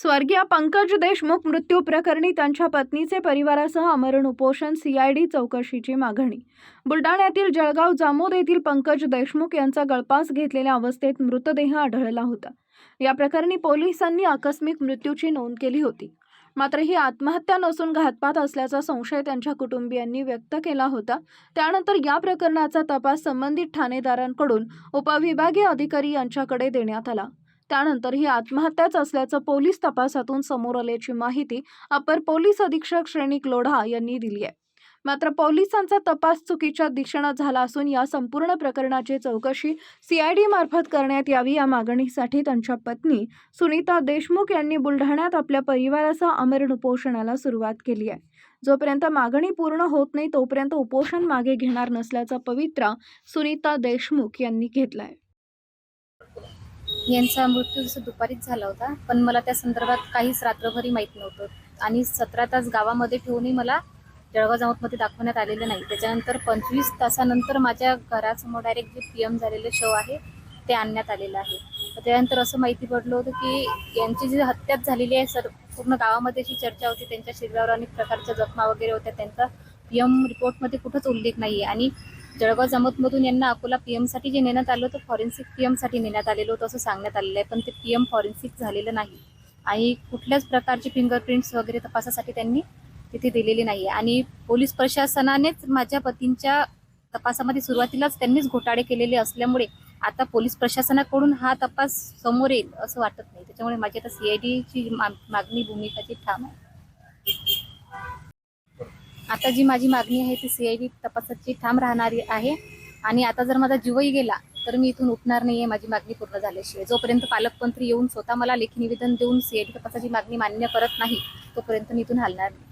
स्वर्गीय पंकज देशमुख मृत्यू प्रकरणी त्यांच्या पत्नीचे परिवारासह आमरण उपोषण सीआयडी चौकशीची मागणी. बुलडाण्यातील जळगाव जामोद येथील पंकज देशमुख यांचा गळपास घेतलेल्या अवस्थेत मृतदेह आढळला होता. या प्रकरणी पोलिसांनी आकस्मिक मृत्यूची नोंद केली होती. मात्र ही आत्महत्या नसून घातपात असल्याचा संशय त्यांच्या कुटुंबियांनी व्यक्त केला होता. त्यानंतर या प्रकरणाचा तपास संबंधित ठाणेदारांकडून उपविभागीय अधिकारी यांच्याकडे देण्यात आला. त्यानंतर ही आत्महत्याच असल्याचं पोलीस तपासातून समोर आल्याची माहिती अपर पोलीस अधीक्षक श्रेणी लोढा यांनी दिली आहे. मात्र पोलिसांचा तपास चुकीच्या दिशेनं झाला असून या संपूर्ण प्रकरणाची चौकशी सीआयडी मार्फत करण्यात यावी या मागणीसाठी त्यांच्या पत्नी सुनीता देशमुख यांनी बुलढाण्यात आपल्या परिवारासह आमरण उपोषणाला सुरुवात केली आहे. जोपर्यंत मागणी पूर्ण होत नाही तोपर्यंत उपोषण मागे घेणार नसल्याचा पवित्रा सुनीता देशमुख यांनी घेतलाय. यांचा मृत्यू जसं दुपारीच झाला होता पण मला त्या संदर्भात काहीच रात्रभरी माहीत नव्हतं. आणि सतरा तास गावामध्ये ठेवूनही मला जळगाव जामोदमध्ये दाखवण्यात आलेलं नाही. त्याच्यानंतर पंचवीस तासानंतर माझ्या घरासमोर डायरेक्ट जे पी एम झालेलं शव आहे ते आणण्यात आलेलं आहे. त्यानंतर असं माहिती पडलं होतं की यांची जी हत्याच झालेली आहे सर पूर्ण गावामध्ये जी चर्चा होती त्यांच्या शरीरावर अनेक प्रकारच्या जखमा वगैरे होत्या त्यांचा पी एम रिपोर्टमध्ये कुठंच उल्लेख नाही आहे आणि जळगाव जमतमधून यांना अकोला पी एमसाठी जे नेण्यात आलं होतं फॉरेन्सिक पी एमसाठी नेण्यात आलेलं होतं असं सांगण्यात आलेलं आहे. पण ते पी एम फॉरेन्सिक झालेलं नाही. आणि कुठल्याच प्रकारचे फिंगरप्रिंट्स वगैरे तपासासाठी त्यांनी तिथे दिलेली नाही आहे आणि पोलीस प्रशासनानेच माझ्या पतींच्या तपासामध्ये सुरुवातीलाच त्यांनीच घोटाळे केलेले असल्यामुळे आता पोलीस प्रशासनाकडून हा तपास समोर येईल असं वाटत नाही. त्याच्यामुळे माझी आता सीआयडीची मागणी भूमिकाची ठाम आहे. आता जी माझी मागणी आहे ती सी आय डी तपासाची ठाम राहणारी आहे. आणि आता जर माझा जीवही गेला तर मी इथून उठणार नाही आहे माझी मागणी पूर्ण झाल्याशिवाय. जोपर्यंत पालकमंत्री येऊन स्वतः मला लेखी निवेदन देऊन सी आय डी तपासाची मागणी मान्य करत नाही तोपर्यंत मी इथून हलणार नाही.